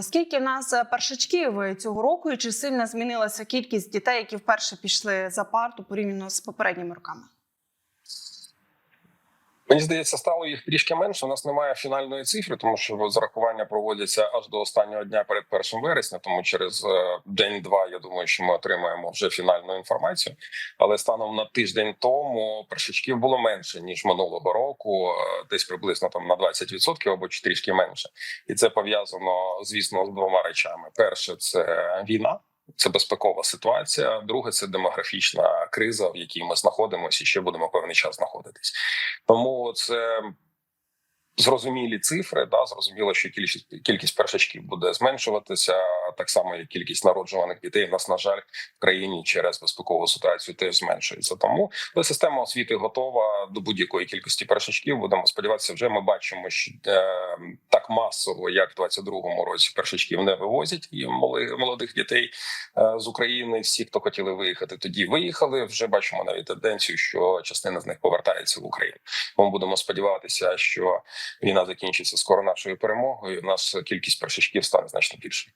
Скільки в нас е, першачків цього року, чи сильно змінилася кількість дітей, які вперше пішли за парту порівняно з попередніми роками? Мені здається, стало їх трішки менше. У нас немає фінальної цифри, тому що зарахування проводяться аж до останнього дня перед 1 вересня. Тому через е, день-два я думаю, що ми отримаємо вже фінальну інформацію. Але станом на тиждень тому першачків було менше ніж минулого року, е, десь приблизно там на 20% або трішки менше. І це пов'язано, звісно, з двома речами: перше це війна. Це безпекова ситуація. Друге, це демографічна криза, в якій ми знаходимося і ще будемо певний час знаходитись. Тому це зрозумілі цифри. Да, зрозуміло, що кількість кількість першачків буде зменшуватися. Так само, як кількість народжуваних дітей в нас, на жаль, в країні через безпекову ситуацію теж зменшується. Тому але система освіти готова до будь-якої кількості першачків. Будемо сподіватися, вже ми бачимо, що е, так масово, як в 22-му році, першачків не вивозять і молодих дітей е, з України. Всі, хто хотіли виїхати, тоді виїхали. Вже бачимо навіть тенденцію, що частина з них повертається в Україну. Тому будемо сподіватися, що війна закінчиться скоро нашою перемогою. У нас кількість першачків стане значно більше.